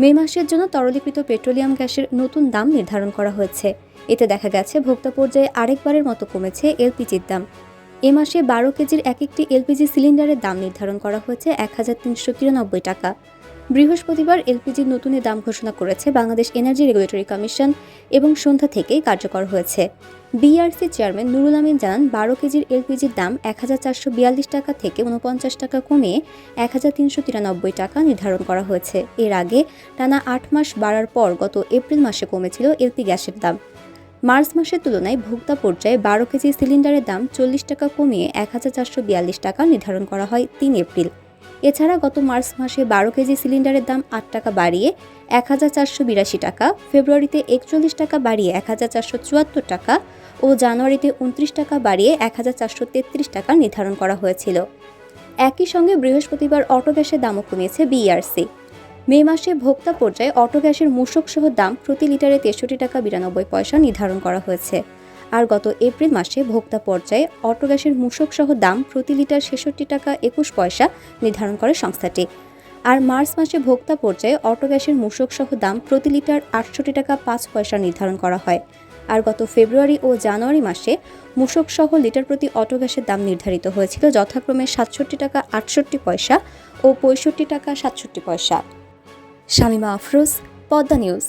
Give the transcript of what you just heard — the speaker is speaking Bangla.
মে মাসের জন্য তরলীকৃত পেট্রোলিয়াম গ্যাসের নতুন দাম নির্ধারণ করা হয়েছে। এতে দেখা গেছে, ভোক্তা পর্যায়ে আরেকবারের মতো কমেছে এলপিজির দাম। এ মাসে বারো কেজির এক একটি এলপিজি সিলিন্ডারের দাম নির্ধারণ করা হয়েছে এক হাজার তিনশো তিরানব্বই টাকা। বৃহস্পতিবার এলপিজির নতুনের দাম ঘোষণা করেছে বাংলাদেশ এনার্জি রেগুলেটরি কমিশন এবং সন্ধ্যা থেকেই কার্যকর হয়েছে। বিআরসি চেয়ারম্যান নুরুল আমিন জানান, বারো কেজির এলপিজির দাম এক হাজার চারশো বিয়াল্লিশ টাকা থেকে উনপঞ্চাশ টাকা কমিয়ে এক হাজার তিনশো তিরানব্বই টাকা নির্ধারণ করা হয়েছে। এর আগে টানা আট মাস বাড়ার পর গত এপ্রিল মাসে কমেছিল এলপি গ্যাসের দাম। মার্চ মাসের তুলনায় ভোক্তা পর্যায়ে বারো কেজি সিলিন্ডারের দাম চল্লিশ টাকা কমিয়ে এক হাজার চারশো বিয়াল্লিশ টাকা নির্ধারণ করা হয় তিন এপ্রিল। এছাড়া গত মার্চ মাসে বারো কেজি সিলিন্ডারের দাম আট টাকা বাড়িয়ে এক হাজার চারশো বিরাশি টাকা, ফেব্রুয়ারিতে একচল্লিশ টাকা বাড়িয়ে এক হাজার চারশো চুয়াত্তর টাকা ও জানুয়ারিতে উনত্রিশ টাকা বাড়িয়ে এক হাজার চারশো তেত্রিশ টাকা নির্ধারণ করা হয়েছিল। একই সঙ্গে বৃহস্পতিবার অটো গ্যাসের দামও কমিয়েছে বিইআরসি মে মাসে ভোক্তা পর্যায়ে অটো গ্যাসের মূসক সহ দাম প্রতি লিটারে তেষট্টি টাকা বিরানব্বই পয়সা নির্ধারণ করা হয়েছে। আর গত এপ্রিল মাসে ভোক্তা পর্যায়ে অটো গ্যাসের মূসক সহ দাম প্রতি লিটার ছেষট্টি টাকা একুশ পয়সা নির্ধারণ করে সংস্থাটি। আর মার্চ মাসে ভোক্তা পর্যায়ে অটো গ্যাসের মূসক সহ দাম প্রতি লিটার আটষট্টি টাকা পাঁচ পয়সা নির্ধারণ করা হয়। আর গত ফেব্রুয়ারি ও জানুয়ারি মাসে মূসক সহ লিটার প্রতি অটো গ্যাসের দাম নির্ধারিত হয়েছিল যথাক্রমে সাতষট্টি টাকা আটষট্টি পয়সা ও পঁয়ষট্টি টাকা সাতষট্টি পয়সা। শামিমা আফরোজ, পদ্মা নিউজ।